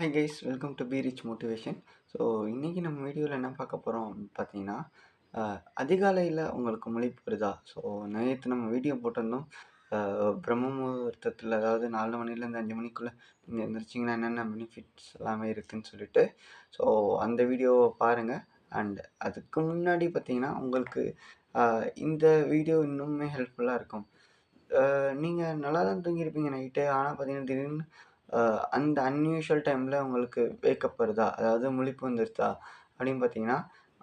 Hi guys welcome to be rich motivation so இன்றைக்கி நம்ம வீடியோவில் என்ன பார்க்க போகிறோம் பார்த்தீங்கன்னா அதிகாலையில் உங்களுக்கு முழிப்பு வருதா? ஸோ நேற்று நம்ம வீடியோ போட்டிருந்தோம். பிரம்ம முகூர்த்தத்தில் அதாவது நாலு மணிலேருந்து அஞ்சு மணிக்குள்ளே நீங்கள் எந்திரிச்சிங்கன்னா என்னென்ன பெனிஃபிட்ஸ் எல்லாமே இருக்குதுன்னு சொல்லிட்டு ஸோ அந்த வீடியோவை பாருங்கள் அண்ட் அதுக்கு முன்னாடி பார்த்தீங்கன்னா உங்களுக்கு இந்த வீடியோ இன்னுமே ஹெல்ப்ஃபுல்லாக இருக்கும். நீங்கள் நல்லா தான் தூங்கியிருப்பீங்க நைட்டு ஆனால் பார்த்தீங்கன்னா திடீர்னு அந்த அன்யூஷுவல் டைமில் உங்களுக்கு வேக்கப் வருதா? அதாவது முழிப்பு வந்துருதா? அப்படின்னு பார்த்தீங்கன்னா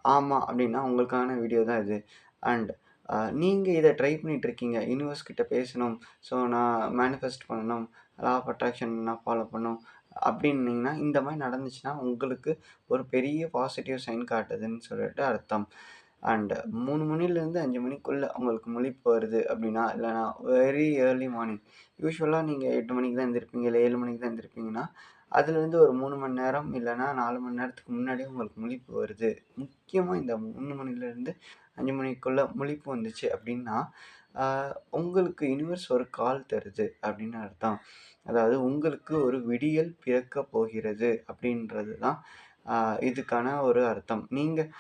ஆமாம் அப்படின்னா உங்களுக்கான வீடியோ தான் இது. அண்ட் நீங்கள் இதை ட்ரை பண்ணிகிட்ருக்கீங்க இருக்கீங்க. யூனிவர்ஸ் கிட்ட பேசணும். ஸோ நான் மேனிஃபெஸ்ட் பண்ணணும். லா ஆஃப் அட்ராக்ஷன் நான் ஃபாலோ பண்ணணும். அப்படின்னீங்கன்னா இந்த மாதிரி நடந்துச்சுன்னா உங்களுக்கு ஒரு பெரிய பாசிட்டிவ் சைன் காட்டுதுன்னு சொல்லிட்டு அர்த்தம். அண்ட் மூணு மணிலேருந்து அஞ்சு மணிக்குள்ளே உங்களுக்கு முழிப்பு வருது அப்படின்னா இல்லைனா வெரி ஏர்லி மார்னிங் யூஸ்வலாக நீங்கள் எட்டு மணிக்கு தான் எழுந்திருப்பீங்க இல்லை ஏழு மணிக்கு தான் எழுந்திருப்பீங்கன்னா அதுலேருந்து ஒரு மூணு மணி நேரம் இல்லைனா நாலு மணி நேரத்துக்கு முன்னாடியே உங்களுக்கு முழிப்பு வருது. முக்கியமாக இந்த மூணு மணிலேருந்து அஞ்சு மணிக்குள்ளே முழிப்பு வந்துச்சு அப்படின்னா உங்களுக்கு யூனிவர்ஸ் ஒரு கால் தருது அப்படின்னு அர்த்தம். அதாவது உங்களுக்கு ஒரு விடியல் பிறக்க போகிறது அப்படின்றது தான் இதுக்கான ஒரு அர்த்தம். நீங்கள்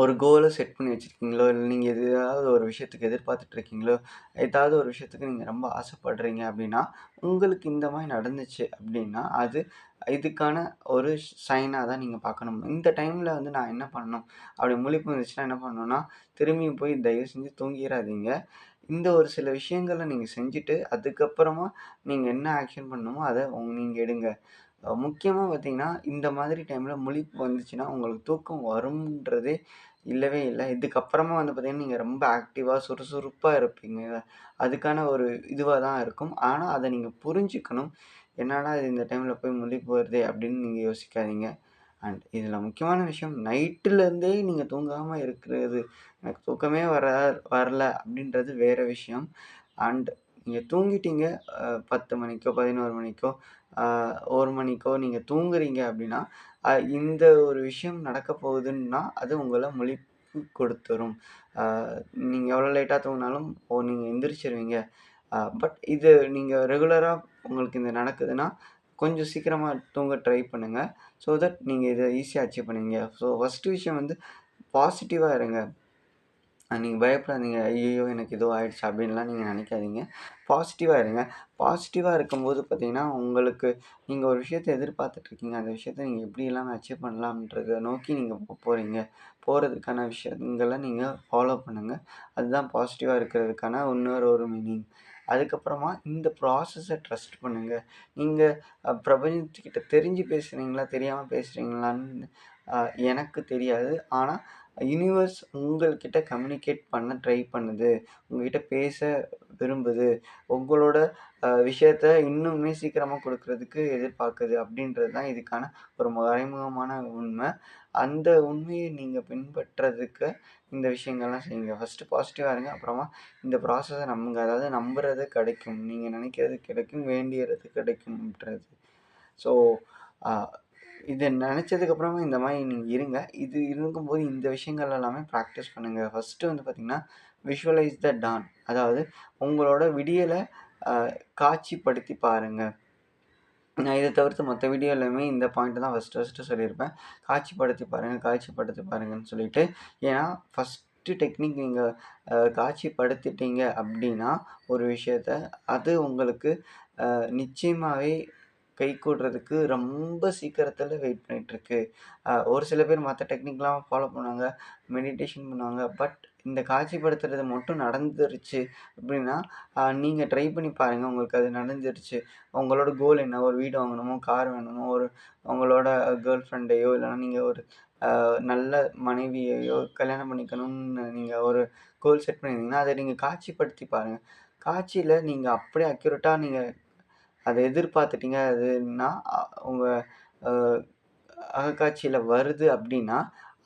ஒரு கோலை செட் பண்ணி வச்சுருக்கீங்களோ இல்லை நீங்கள் எதாவது ஒரு விஷயத்துக்கு எதிர்பார்த்துட்ருக்கீங்களோ ஏதாவது ஒரு விஷயத்துக்கு நீங்கள் ரொம்ப ஆசைப்படுறீங்க அப்படின்னா உங்களுக்கு இந்த மாதிரி நடந்துச்சு அப்படின்னா அது இதுக்கான ஒரு சைனாக தான் நீங்கள் பார்க்கணும். இந்த டைமில் வந்து நான் என்ன பண்ணணும்? அப்படி முழிப்பு வந்துச்சுன்னா என்ன பண்ணணும்னா திரும்பியும் போய் தயவு செஞ்சு தூங்கிடாதீங்க இந்த ஒரு சில விஷயங்களை நீங்கள் செஞ்சுட்டு அதுக்கப்புறமா நீங்கள் என்ன ஆக்ஷன் பண்ணணுமோ அதை நீங்கள் எடுங்க. முக்கியமாக பார்த்தீங்கன்னா இந்த மாதிரி டைமில் முழிப்பு வந்துச்சுன்னா உங்களுக்கு தூக்கம் வரும்ன்றதே இல்லவே இல்லை. இதுக்கப்புறமா வந்து பார்த்தீங்கன்னா நீங்கள் ரொம்ப ஆக்டிவாக சுறுசுறுப்பாக இருப்பீங்க. அதுக்கான ஒரு இதுவாக தான் இருக்கும். ஆனால் அதை நீங்கள் புரிஞ்சுக்கணும். என்னடா இது இந்த டைமில் போய் முழிப்பு வருது அப்படின்னு நீங்கள் யோசிக்காதீங்க. அண்ட் இதில் முக்கியமான விஷயம் நைட்டுலேருந்தே நீங்கள் தூங்காமல் இருக்கிறது. எனக்கு தூக்கமே வர வரல அப்படின்றது வேறு விஷயம். அண்ட் நீங்கள் தூங்கிட்டீங்க பத்து மணிக்கோ பதினோரு மணிக்கோ ஒரு மணிக்கோ நீங்கள் தூங்குறீங்க அப்படின்னா இந்த ஒரு விஷயம் நடக்க போகுதுன்னா அது உங்களை முழிப்பு கொடுத்துரும். நீங்கள் எவ்வளோ லேட்டாக தூங்கினாலும் ஓ நீங்கள் எந்திரிச்சிருவீங்க. பட் இது நீங்கள் ரெகுலராக உங்களுக்கு இந்த நடக்குதுன்னா கொஞ்சம் சீக்கிரமாக தூங்க ட்ரை பண்ணுங்கள் ஸோ தட் நீங்கள் இதை ஈஸியாக அச்சீவ் பண்ணுவீங்க ஸோ ஃபஸ்ட்டு விஷயம் வந்து பாசிட்டிவாக இருங்க. நீங்கள் பயப்படாதீங்க. ஐயோ எனக்கு ஏதோ ஆயிடுச்சு அப்படின்லாம் நீங்கள் நினைக்காதீங்க. பாசிட்டிவாக இருங்க. பாசிட்டிவாக இருக்கும்போது பார்த்தீங்கன்னா உங்களுக்கு நீங்கள் ஒரு விஷயத்தை எதிர்பார்த்துட்ருக்கீங்க அந்த விஷயத்தை நீங்கள் எப்படி இல்லாமல் அச்சீவ் பண்ணலாம்ன்றதை நோக்கி நீங்கள் போகிறீங்க போகிறதுக்கான விஷயங்களை நீங்கள் ஃபாலோ பண்ணுங்கள் அதுதான் பாசிட்டிவாக இருக்கிறதுக்கான இன்னொரு ஒரு மீனிங் அதுக்கப்புறமா இந்த ப்ராசஸை ட்ரஸ்ட் பண்ணுங்கள் நீங்கள் பிரபஞ்சத்துக்கிட்ட தெரிஞ்சு பேசுகிறீங்களா தெரியாமல் பேசுகிறீங்களான்னு எனக்கு தெரியாது. ஆனால் யூனிவர்ஸ் உங்கள்கிட்ட கம்யூனிகேட் பண்ண ட்ரை பண்ணுது உங்ககிட்ட பேச விரும்புது உங்களோட விஷயத்த இன்னுமே சீக்கிரமாக கொடுக்கறதுக்கு எதிர்பார்க்குது அப்படின்றது தான் இதுக்கான ஒரு மறைமுகமான உண்மை. அந்த உண்மையை நீங்கள் பின்பற்றுறதுக்கு இந்த விஷயங்கள்லாம் செய்யுங்க. ஃபஸ்ட்டு பாசிட்டிவாக இருங்க அப்புறமா இந்த ப்ராசஸை நம்புங்க. அதாவது நம்புறது கிடைக்கும். நீங்கள் நினைக்கிறது கிடைக்கும் வேண்டியது கிடைக்கும்ன்றது. ஸோ இதை நினச்சதுக்கப்புறமா இந்த மாதிரி நீங்கள் இருங்க. இது இருக்கும்போது இந்த விஷயங்கள் எல்லாமே ப்ராக்டிஸ் பண்ணுங்கள் ஃபஸ்ட்டு வந்து பார்த்திங்கன்னா விஷுவலைஸ் த டான் அதாவது உங்களோட விடியலை காட்சிப்படுத்தி பாருங்கள் நான் இதை தவிர்த்து மற்ற வீடியோலையுமே இந்த பாயிண்ட் தான் ஃபஸ்ட்டு ஃபஸ்ட்டு சொல்லியிருப்பேன். காட்சிப்படுத்தி பாருங்கள் காட்சிப்படுத்தி பாருங்கன்னு சொல்லிட்டு ஏன்னா ஃபஸ்ட்டு டெக்னிக் நீங்கள் காட்சிப்படுத்திட்டீங்க அப்படின்னா ஒரு விஷயத்த அது உங்களுக்கு நிச்சயமாகவே கை கூடுறதுக்கு ரொம்ப சீக்கிரத்தில் வெயிட் பண்ணிகிட்ருக்கு ஒரு சில பேர் மற்ற டெக்னிக்லாம் ஃபாலோ பண்ணுவாங்க மெடிடேஷன் பண்ணுவாங்க பட் இந்த காட்சிப்படுத்துறது மட்டும் நடந்துருச்சு அப்படின்னா நீங்கள் ட்ரை பண்ணி பாருங்கள் உங்களுக்கு அது நடந்துருச்சு. உங்களோட கோல் என்ன? ஒரு வீடு வாங்கணுமோ கார் வேணுமோ ஒரு உங்களோட கேர்ள் ஃப்ரெண்டையோ இல்லைனா நீங்கள் ஒரு நல்ல மனைவியையோ கல்யாணம் பண்ணிக்கணும்னு நீங்கள் ஒரு கோல் செட் பண்ணியிருந்தீங்கன்னா அதை நீங்கள் காட்சிப்படுத்தி பாருங்கள் காட்சியில் நீங்கள் அப்படியே அக்யூரேட்டாக நீங்கள் அதை எதிர்பார்த்துட்டீங்க. அதுன்னா உங்கள் அகக்காட்சியில் வருது அப்படின்னா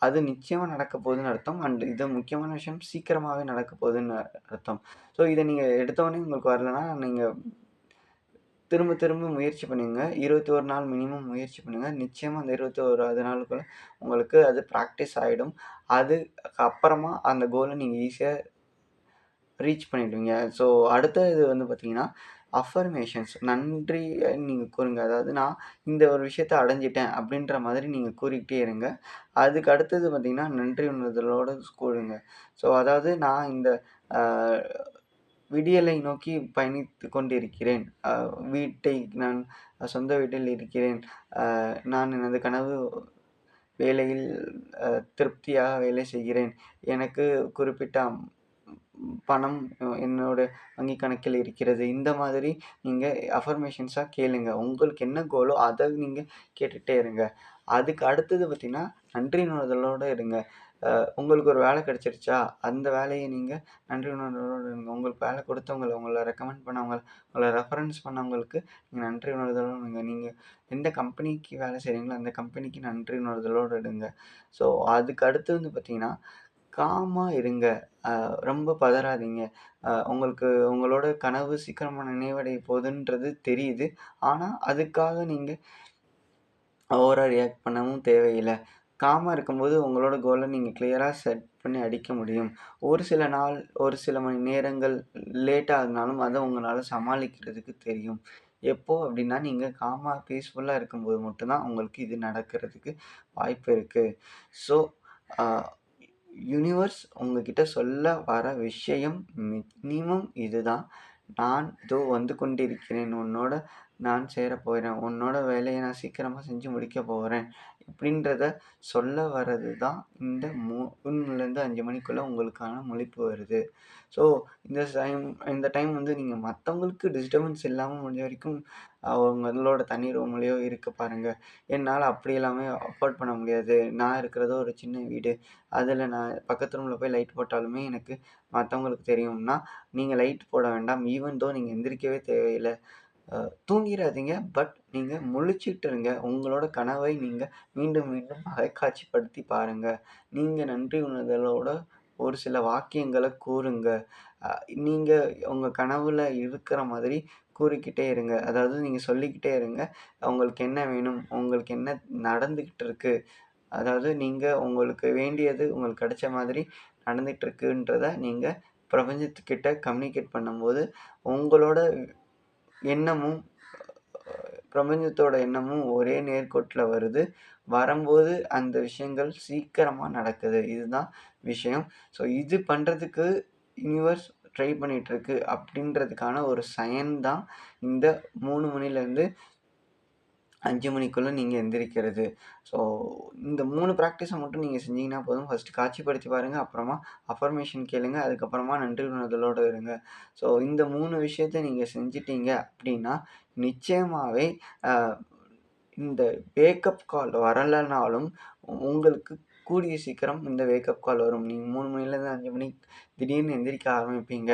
அது நிச்சயமாக நடக்க போகுதுன்னு அர்த்தம். அண்ட் இது முக்கியமான விஷயம் சீக்கிரமாகவே நடக்க போகுதுன்னு அர்த்தம். ஸோ இதை நீங்கள் எடுத்தோடனே உங்களுக்கு வரலன்னா நீங்கள் திரும்ப திரும்ப முயற்சி பண்ணுங்க. இருபத்தி ஒரு நாள் மினிமம் முயற்சி பண்ணுங்கள் நிச்சயமாக அந்த இருபத்தி ஓராவது நாளுக்குள்ளே உங்களுக்கு அது ப்ராக்டிஸ் ஆகிடும் அது அப்புறமா அந்த கோலை நீங்கள் ஈஸியாக ரீச் பண்ணிடுவீங்க. ஸோ அடுத்த இது வந்து பார்த்தீங்கன்னா அஃபர்மேஷன்ஸ் நன்றி நீங்கள் கூறுங்க. அதாவது நான் இந்த ஒரு விஷயத்த அடைஞ்சிட்டேன் அப்படின்ற மாதிரி நீங்கள் கூறிக்கிட்டே இருங்க. அதுக்கு அடுத்தது பார்த்திங்கன்னா நன்றி உணர்தலோடு கூறுங்க. ஸோ அதாவது நான் இந்த விடியலை நோக்கி பயணித்து கொண்டிருக்கிறேன். வீட்டை நான் சொந்த வீட்டில் இருக்கிறேன். நான் எனது கனவு வேலையில் திருப்தியாக வேலை செய்கிறேன். எனக்கு குறிப்பிட்ட பணம் என்னோட வங்கி கணக்கில் இருக்கிறது. இந்த மாதிரி நீங்கள் அஃபர்மேஷன்ஸாக கேளுங்க. உங்களுக்கு என்ன கோலோ அதை நீங்கள் கேட்டுட்டே இருங்க. அதுக்கு அடுத்தது பார்த்திங்கன்னா நன்றி உணர்தலோடு இருங்க. உங்களுக்கு ஒரு வேலை கிடச்சிருச்சா அந்த வேலையை நீங்கள் நன்றி உணர்தலோடு இருங்க. உங்களுக்கு வேலை கொடுத்தவங்கள, உங்களை ரெக்கமெண்ட் பண்ணவங்க, உங்களை ரெஃபரன்ஸ் பண்ணவங்களுக்கு நீங்கள் நன்றி உணர்தலோடு இருங்க. நீங்கள் எந்த கம்பெனிக்கு வேலை செய்கிறீங்களோ அந்த கம்பெனிக்கு நன்றி உணர்தலோட இருங்க. ஸோ அதுக்கு அடுத்து வந்து பார்த்திங்கன்னா காமா இருங்க. ரொம்ப பதறாதீங்க. உங்களுக்கு உங்களோட கனவு சீக்கிரமாக நினைவடைய போதுன்றது தெரியுது. ஆனால் அதுக்காக நீங்கள் ஓவராக ரியாக்ட் பண்ணவும் தேவையில்லை காமாக இருக்கும்போது உங்களோட கோலை நீங்கள் கிளியராக செட் பண்ணி அடிக்க முடியும். ஒரு சில நாள், ஒரு சில மணி நேரங்கள் லேட் அதை உங்களால் சமாளிக்கிறதுக்கு தெரியும். எப்போ அப்படின்னா, நீங்கள் காமாக பீஸ்ஃபுல்லாக இருக்கும்போது மட்டும்தான் உங்களுக்கு இது நடக்கிறதுக்கு வாய்ப்பு இருக்குது ஸோ, யூனிவர்ஸ் உங்ககிட்ட சொல்ல வர விஷயம் மினிமம் இதுதான். நான் இதோ வந்து கொண்டிருக்கிறேன். உன்னோட நான் சேர போகிறேன் உன்னோட வேலையை நான் சீக்கிரமாக செஞ்சு முடிக்கப் போகிறேன் இப்படின்றத சொல்ல வர்றது தான் இந்த மூணுலேருந்து அஞ்சு மணிக்குள்ளே உங்களுக்கான முழிப்பு வருது. ஸோ, இந்த டைம் இந்த டைம் வந்து நீங்கள் மற்றவங்களுக்கு டிஸ்டர்பன்ஸ் இல்லாமல் முடிஞ்ச வரைக்கும் அவங்களோட தனி ரூம்லேயோ இருக்க பாருங்கள் என்னால் அப்படி எல்லாமே அஃபோர்ட் பண்ண முடியாது. நான் இருக்கிறது ஒரு சின்ன வீடு. அதில் நான் பக்கத்து ரூமில் போய் லைட் போட்டாலுமே எனக்கு மற்றவங்களுக்கு தெரியும்னா, நீங்கள் லைட் போட வேண்டாம். ஈவன் தோ நீங்கள் எந்திரிக்கவே தேவையில்லை தூங்கிடாதீங்க பட் நீங்கள் முழிச்சுட்டு இருங்க. உங்களோட கனவை நீங்கள் மீண்டும் மீண்டும் அலைக்காட்சிப்படுத்தி பாருங்க. நீங்கள் நன்றி உணர்தலோட ஒரு சில வாக்கியங்களை கூறுங்க. நீங்கள் உங்கள் கனவில் இருக்கிற மாதிரி கூறிக்கிட்டே இருங்க. அதாவது நீங்கள் சொல்லிக்கிட்டே இருங்க. உங்களுக்கு என்ன வேணும்? உங்களுக்கு என்ன நடந்துக்கிட்டு இருக்கு? அதாவது நீங்கள் உங்களுக்கு வேண்டியது உங்களுக்கு கிடைச்ச மாதிரி நடந்துட்டு இருக்குன்றத நீங்க பிரபஞ்சத்துக்கிட்ட கம்யூனிகேட் பண்ணும்போது, உங்களோட எண்ணமும் பிரபஞ்சத்தோட எண்ணமும் ஒரே நேர்கோட்டில் வருது. வரும்போது அந்த விஷயங்கள் சீக்கிரமாக நடக்குது. இதுதான் விஷயம். ஸோ, இது பண்ணுறதுக்கு யூனிவர்ஸ் ட்ரை பண்ணிகிட்ருக்கு அப்படின்றதுக்கான ஒரு சயன் தான் இந்த மூணு மணிலேருந்து அஞ்சு மணிக்குள்ளே நீங்கள் எந்திரிக்கிறது. ஸோ, இந்த மூணு ப்ராக்டிஸை மட்டும் நீங்கள் செஞ்சீங்கன்னா போதும். ஃபஸ்ட்டு காட்சிப்படுத்தி பாருங்கள் அப்புறமா அஃபர்மேஷன் கேளுங்க. அதுக்கப்புறமா நன்றி உணர்தலோடு இருங்க. ஸோ, இந்த மூணு விஷயத்த நீங்கள் செஞ்சிட்டீங்க அப்படின்னா, நிச்சயமாகவே இந்த வேக்கப் கால் வரலைனாலும் உங்களுக்கு கூடிய சீக்கிரம் இந்த வேக்கப் கால் வரும். நீங்கள் மூணு மணிலேருந்து அஞ்சு மணிக்கு திடீர்னு எந்திரிக்க ஆரம்பிப்பீங்க.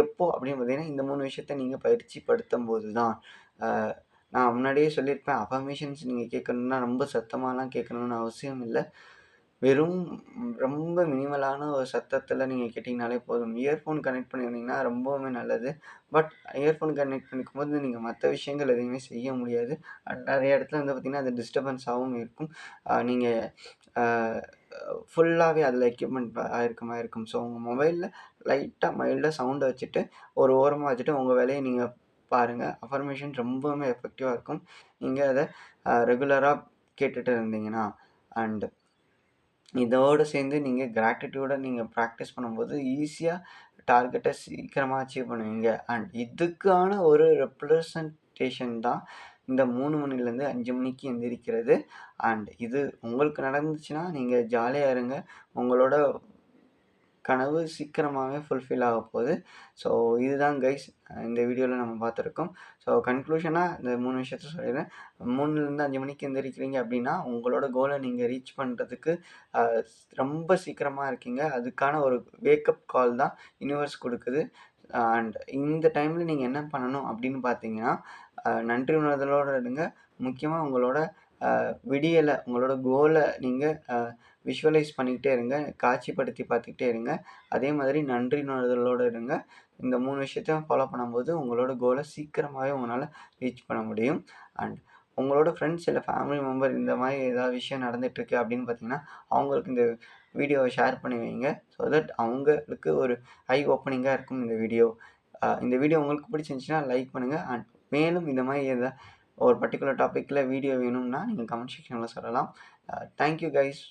எப்போ அப்படின்னு பார்த்தீங்கன்னா, இந்த மூணு விஷயத்த நீங்கள் பயிற்சி படுத்தும்போது தான். நான் முன்னாடியே சொல்லியிருப்பேன். அஃபர்மேஷன்ஸ் நீங்கள் கேட்கணும்னா ரொம்ப சத்தமாலாம் கேட்கணும்னு அவசியம் இல்லை வெறும் ரொம்ப மினிமலான ஒரு சத்தத்தில் நீங்கள் கேட்டிங்கனாலே போதும். இயர்ஃபோன் கனெக்ட் பண்ணியிருந்தீங்கன்னா ரொம்பவுமே நல்லது. பட் இயர்ஃபோன் கனெக்ட் பண்ணிக்கும்போது நீங்கள் மற்ற விஷயங்கள் எதுவுமே செய்ய முடியாது. நிறைய இடத்துல வந்து பார்த்திங்கன்னா அது டிஸ்டர்பன்ஸாகவும் இருக்கும். நீங்கள் ஃபுல்லாகவே அதில் எக்யூப்மெண்ட் ஆயிருக்க இருக்கும். ஸோ, உங்கள் மொபைலில் லைட்டாக மைல்டாக சவுண்டை வச்சுட்டு, ஒரு ஓரமாக வச்சுட்டு உங்கள் வேலையை நீங்கள் பாருங்கள் அஃபர்மேஷன் ரொம்பவுமே எஃபெக்டிவாக இருக்கும். நீங்கள் அதை ரெகுலராக கேட்டுட்டு இருந்தீங்கன்னா. அண்ட் இதோடு சேர்ந்து நீங்கள் கிராட்டிடியூடை நீங்கள் ப்ராக்டிஸ் பண்ணும்போது ஈஸியாக டார்கெட்டை சீக்கிரமாக அச்சீவ் பண்ணுவீங்க. அண்ட் இதுக்கான ஒரு ரெப்ரசன்டேஷன் தான் இந்த மூணு மணிலேருந்து அஞ்சு மணிக்கு எந்திரிக்கிறது. அண்ட் இது உங்களுக்கு நடந்துச்சுன்னா, நீங்கள் ஜாலியாக இருங்க. உங்களோட கனவு சீக்கிரமாகவே ஃபுல்ஃபில் ஆகப்போகுது. ஸோ, இதுதான் கைஸ் இந்த வீடியோவில் நம்ம பார்த்துருக்கோம். ஸோ, கன்க்ளூஷனாக இந்த மூணு விஷயத்த சொல்லிடுறேன். 3லேருந்து 5 மணிக்கு எந்திரிக்கிறீங்க அப்படின்னா, உங்களோட கோலை நீங்கள் ரீச் பண்ணுறதுக்கு ரொம்ப சீக்கிரமாக இருக்கீங்க. அதுக்கான ஒரு வேக்கப் கால் தான் யூனிவர்ஸ் கொடுக்குது அண்ட் இந்த டைமில் நீங்கள் என்ன பண்ணணும் அப்படின்னு பார்த்தீங்கன்னா, நன்றி உணர்தலோட இருங்க. முக்கியமாக உங்களோட விடியலை உங்களோட கோலை நீங்கள் விஷுவலைஸ் பண்ணிக்கிட்டே இருங்க. காட்சிப்படுத்தி பார்த்துக்கிட்டே இருங்க. அதே மாதிரி நன்றி உணர்தலோடு இருங்க. இந்த மூணு விஷயத்தையும் ஃபாலோ பண்ணும்போது உங்களோட கோலை சீக்கிரமாகவே உங்களால் ரீச் பண்ண முடியும். அண்ட் உங்களோட ஃப்ரெண்ட்ஸ் இல்லை ஃபேமிலி மெம்பர் இந்த மாதிரி ஏதாவது விஷயம் நடந்துகிட்ருக்கு அப்படின்னு பார்த்தீங்கன்னா, அவங்களுக்கு இந்த வீடியோவை ஷேர் பண்ணி வைங்க. ஸோ தட் அவங்களுக்கு ஒரு ஐ ஓப்பனிங்காக இருக்கும் இந்த வீடியோ. இந்த வீடியோ உங்களுக்கு பிடிச்சிருந்துச்சின்னா லைக் பண்ணுங்கள் அண்ட் மேலும் இந்த மாதிரி எதாவது ஒரு பர்டிகுலர் டாப்பிக்கில் வீடியோ வேணும்னா நீங்கள் கமெண்ட் செக்ஷனில் சொல்லலாம் தேங்க்யூ கைஸ்